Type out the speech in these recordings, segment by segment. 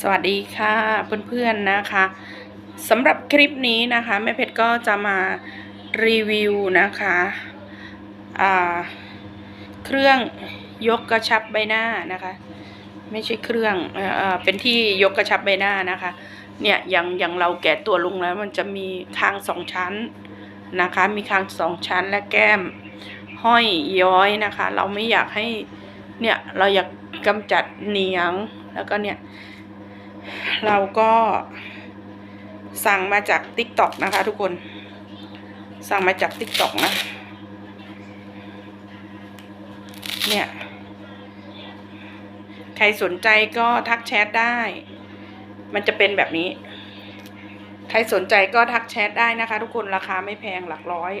สวัสดีค่ะเพื่อนๆนะคะสำหรับคลิปนี้นะคะแม่เพชรก็จะมารีวิวนะคะเครื่องยกกระชับใบหน้านะคะ ไม่ใช่เครื่องเออเอ่อเป็นที่ยกกระชับใบหน้านะคะ เนี่ยอย่างอย่างเราแก่ตัวลงแล้วมันจะมีคางสองชั้นนะคะ มีคางสองชั้นและแก้มห้อยย้อยนะคะ เราไม่อยากให้เนี่ยเราอยากกำจัดเหนียงแล้วก็เนี่ย เราก็สั่งมาจาก t ิ k t o k นะคะ ทุกคน สั่งมาจาก t ิ k t o k นะ เนี่ย ใครสนใจก็ทักแชทได้ มันจะเป็นแบบนี้ ใครสนใจก็ทักแชทได้นะคะ ทุกคนราคาไม่แพงหลักร้อย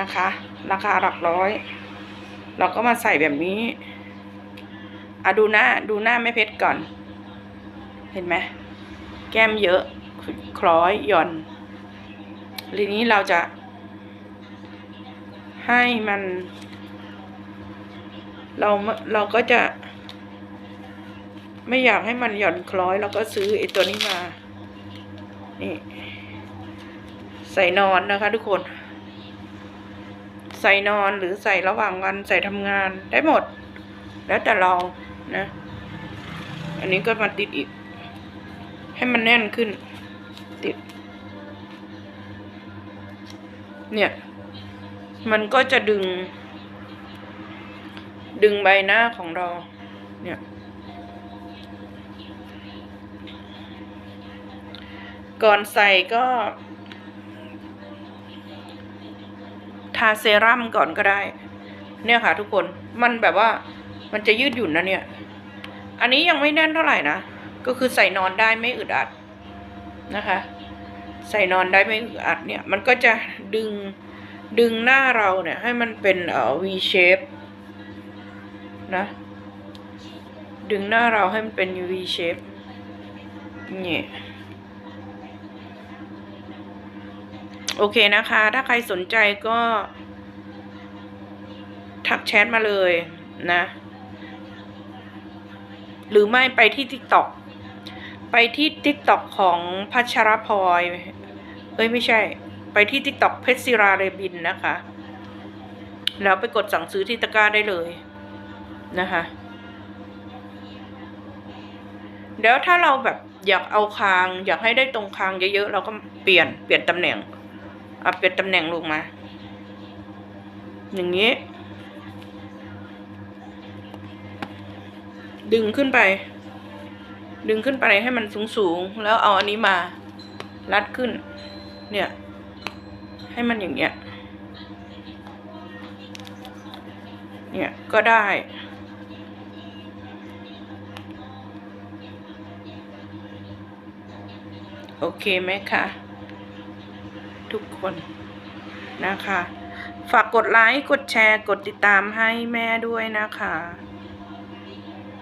นะคะ ราคาหลักร้อย เราก็มาใส่แบบนี้อะดูหน้าดูหน้าไม่เพชรก่อน เห็นไหมแก้มเยอะคล้อยหย่อนทีนี้เราจะ ให้มัน เราเราก็จะ ไม่อยากให้มันหย่อนคล้อยเราก็ซื้อไอ้ตัวนี้มา นี่ ใส่นอนนะคะทุกคน ใส่นอนหรือใส่ระหว่างวันใส่ทำงานได้หมด แล้วแต่เรานะ อันนี้ก็มาติดอีก ให้มันแน่นขึ้น ติด เนี่ย มันก็จะดึง ดึงใบหน้าของเรา เนี่ยก่อนใส่ก็ทาเซรั่มก่อนก็ได้ เนี่ยค่ะทุกคนมันแบบว่ามันจะยืดหยุ่นนะเนี่ย อันนี้ยังไม่แน่นเท่าไหร่นะ ก็คือใส่นอนได้ไม่อึดอัดนะคะ ใส่นอนได้ไม่อึดอัดเนี่ยมันก็จะดึงดึงหน้าเราเนี่ยให้มันเป็นเอ่อ V shape นะ ดึงหน้าเราให้มันเป็น V shape นี่โอเคนะคะ ถ้าใครสนใจก็ ทักแชทมาเลยนะ หรือไม่ไปที่ TikTok ไปที่ TikTok ของพัชรพลอยเอ้ยไม่ใช่ ไปที่ TikTok เพชรศิราเรบินนะคะ แล้วไปกดสั่งซื้อที่ตะกร้าได้เลยนะคะเดี๋ยวถ้าเราแบบอยากเอาคาง อยากให้ได้ตรงคางเยอะๆเราก็เปลี่ยนเปลี่ยนตำแหน่งเอาเปลี่ยนตำแหน่งลงมา อย่างนี้ ดึงขึ้นไป ดึงขึ้นไปให้มันสูงๆ แล้วเอาอันนี้มารัดขึ้น เนี่ย ให้มันอย่างเงี้ย เนี่ยก็ได้ โอเคไหมคะ ทุกคนนะคะ ฝากกดไลค์ กดแชร์ กดติดตามให้แม่ด้วยนะคะ